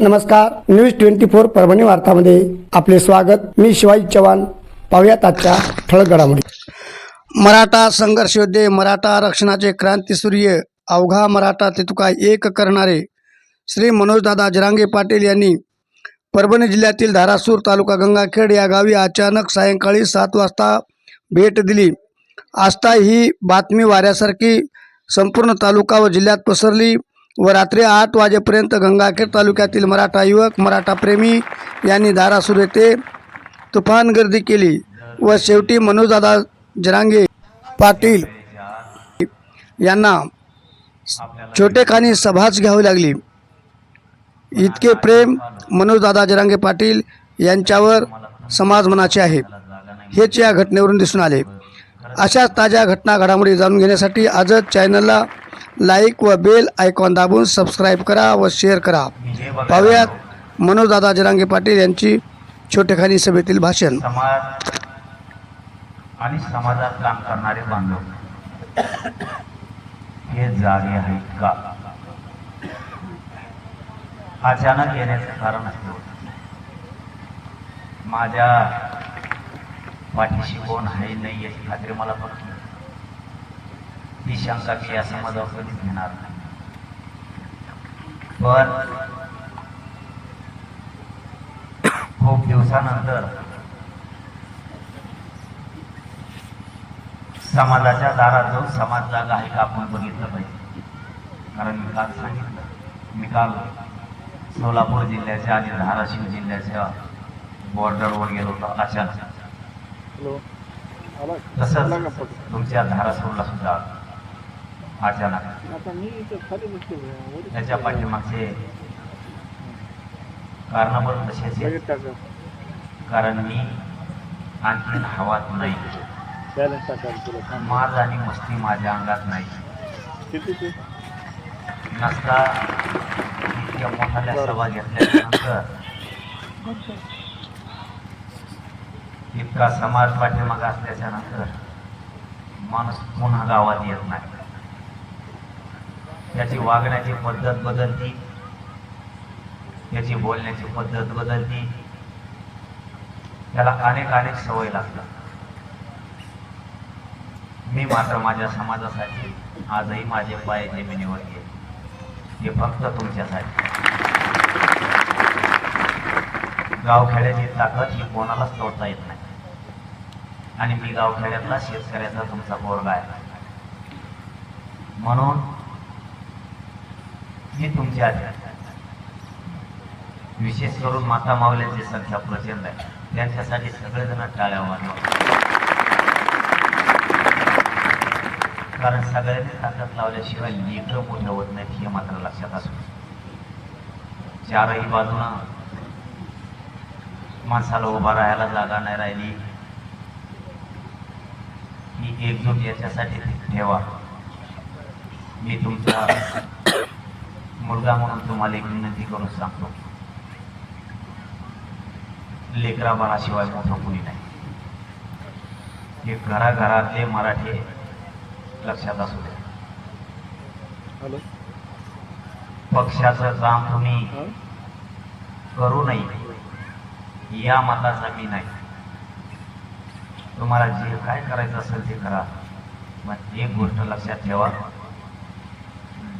नमस्कार news twenty four Parbhani वार्तामध्ये आपले स्वागत. मी शिवाजी चव्हाण. पाहुयात आजच्या ठळक घडामोडी मराठा संघर्ष योद्धे मराठा आरक्षणाचे क्रांतीसूर्य अवघा मराठा तेतुका एक करणारे श्री मनोजदादा जरांगे पाटील यांनी परभणी जिल्ह्यातील धारासूर तालुका गंगाखेड या गावी अचानक सायंकाळी सात वाजता भेट दिली. आस्था ही बातमी वाऱ्यासारखी संपूर्ण तालुका व जिल्ह्यात पसरली. व रात्री आठ वाजेपर्यंत गंगाखेड तालुक्यातील मराठा युवक मराठा प्रेमी यांनी धारासूर येथे तुफान गर्दी केली व शेवटी मनोजदादा जरांगे पाटील यांना छोटेखानी सभाच घ्यावी लागली. इतके प्रेम मनोजदादा जरांगे पाटील यांच्यावर समाज मनाचे आहे. हेच या घटनेवरून दिसून आले. अशाच ताज्या घटना घडामोडी जाणून घेण्यासाठी आजच चॅनलला लाईक व बेल आयकॉन दाबून सबस्क्राईब करा व शेअर करा. पाहूयात मनोजदादा जरांगे पाटील यांची छोटेखानी सभेतील भाषण. समाज आणि समाजात काम करणारे बांधव. हे जागे आहेत का? अचानक येण्याचं कारण असते माझ्या पाठीशी कोण आहे नाही याची खात्री मला पण ती शंका मी या समाजावर कधीच घेणार नाही. पण खूप दिवसानंतर समाजाच्या दारात जाऊन समाज जागा आहे का आपण बघितलं पाहिजे. कारण मी काल सांगितलं मी काल सोलापूर जिल्ह्याच्या आणि धाराशिव जिल्ह्याच्या बॉर्डरवर गेलो होतो अचानक. तसंच तुमच्या धारासूरला सुद्धा. अचानक त्याच्या पाठीमागचे कारण पण तसेच आहेत. कारण मी आणखीन हवात नाही. माज आणि मस्ती माझ्या अंगात नाही. नसता इतक्या मोठ्या सभा घेतल्यानंतर इतका समाज पाठीमाग असल्याच्या नंतर माणूस पुन्हा गावात येत नाही. त्याची वागण्याची पद्धत बदलती. त्याची बोलण्याची पद्धत बदलती. त्याला अनेक अनेक सवय लागतात. मी मात्र माझ्या समाजासाठी आजही माझे पाय जमिनीवर गेले. हे फक्त तुमच्यासाठी. गावखेड्याची ताकद ही कोणालाच तोडता येत नाही. आणि मी गावखेड्यातला शेतकऱ्याचा तुमचा पोरगा आहे. म्हणून मी तुमच्या आधी विशेष करून माता मावल्यांची संख्या प्रचंड आहे. त्यांच्यासाठी सगळेजण टाळ्या वाजवा कारण सगळ्यांनी ताकद लावल्याशिवाय लेकरं मोठं होत नाहीत हे मात्र लक्षात असू चारही बाजूनं माणसाला उभा राहायला जागा नाही राहिली. ही एकजूट याच्यासाठी ठेवा. मी तुमचा मुलगा म्हणून तुम्हाला एक विनंती करून सांगतो. लेकरा बाळाशिवाय मोठं कुणी नाही. हे घराघरातले मराठी लक्षात असू द्या. पक्षाचं काम तुम्ही करू नये. या मताचा मी नाही. तुम्हाला जे काय करायचं असेल ते करा. पण एक गोष्ट लक्षात ठेवा.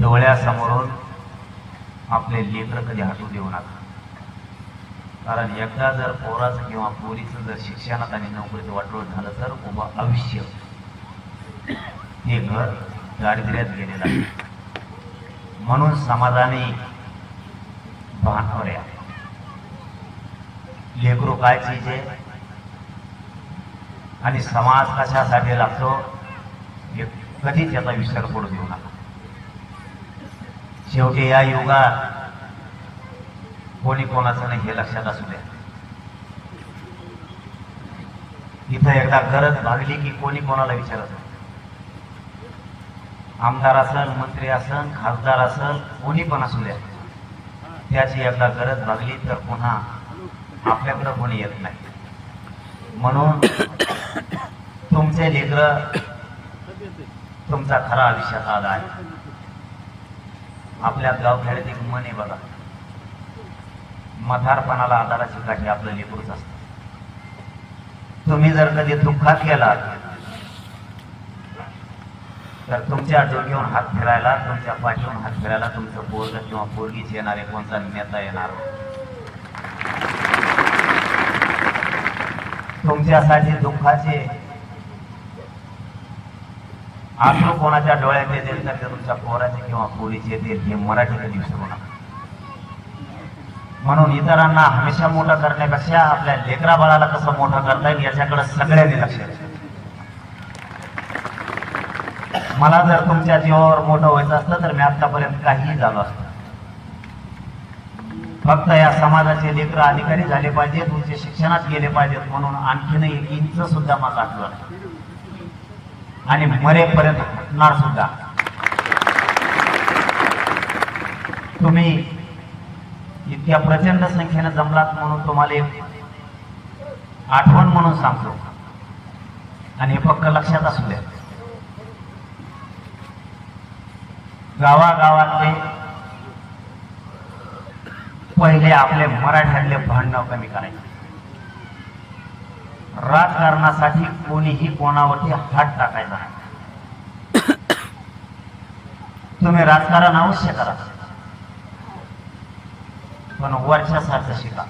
डोळ्यासमोरून आपले लेकर कधी हटू देऊ नका. कारण एकदा जर पोराचं किंवा पोरीचं जर शिक्षणात आणि नोकरीचं वाटोळ झालं तर उभं आयुष्य हे घर दारिद्र्यात गेलेलं आहे. म्हणून समाजाने भानवऱ्या लेकरो काय चीज आहे? आणि समाज कशासाठी लागतो? हे कधीच याचा विसर पडू देऊ नका. शेवटी या युगात कोणी कोणाचं नाही हे लक्षात असू द्या. इथं एकदा गरज भागली की कोणी कोणाला विचारत नाही. आमदार असल मंत्री असल खासदार असल कोणी पण असू द्या. त्याची एकदा गरज भागली तर पुन्हा आपल्याकडं कोणी येत नाही. म्हणून तुमचे लेकर तुमचा खरा आयुष्यात आला आहे. आपल्या गावखेड्यात एक मन आहे बघा. मधारपणाला आधाराची काठी आपलं लेकरूच असतं. तुम्ही जर कधी दुःखात गेलात तर तुमच्या डोक्यावर हात फिरायला तुमच्या पाठीवर हात फिरायला तुमचं पोरग किंवा पोरगीच येणार आहे कोणता नेता येणार? तुमच्यासाठी दुःखाचे आश्रू कोणाच्या डोळ्यात येतील तर ते तुमच्या पोराचे किंवा पोरीचे येतील हे मराठी विसरू नका. म्हणून इतरांना हमेशा मोठं करण्यापेक्षा आपल्या लेकरा बाळाला कसं मोठं करता येईल याच्याकडे सगळ्यांनी लक्ष मला जर तुमच्या जीवावर मोठं व्हायचं असतं तर मी आतापर्यंत काहीही झालो असतो. फक्त या समाजाचे लेकर अधिकारी झाले पाहिजेत तुमचे शिक्षणात गेले पाहिजेत म्हणून आणखीन एक इंच सुद्धा मला आठवण आणि मरेपर्यंत हटणार सुद्धा. तुम्ही इतक्या प्रचंड संख्येनं जमलात म्हणून तुम्हाला आठवण म्हणून सांगतो. आणि हे फक्त लक्षात असू द्या. गावागावातले पहिले आपले मराठ्यातले भांडणं कमी करायचे. राजकारणासाठी कोणीही कोणावरती हात टाकायचा नाही. तुम्ही राजकारण अवश्य करा. पण वर्षासारखं शिका.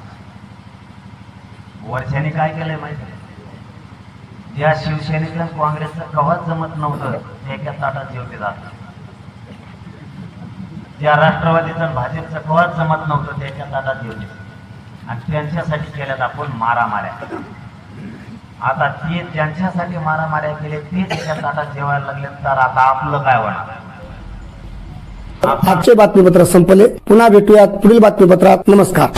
वर्षाने काय केलंय माहिती आहे? ज्या शिवसेनेचं काँग्रेसचं कवाच जमत नव्हतं ते एका ताटात जेवते जात ज्या राष्ट्रवादीचं भाजपचं कवाच जमत नव्हतं त्याच्या ताटात जेवते आणि त्यांच्यासाठी केल्यात आपण मारामाऱ्या. आता ते ज्यांच्यासाठी मारामाऱ्या केले ते त्याच्या ताटात जेवायला लागले तर आता आपलं काय वाटत आजचे बातमीपत्र संपले. पुन्हा भेटूयात पुढील बातमीपत्रात. नमस्कार.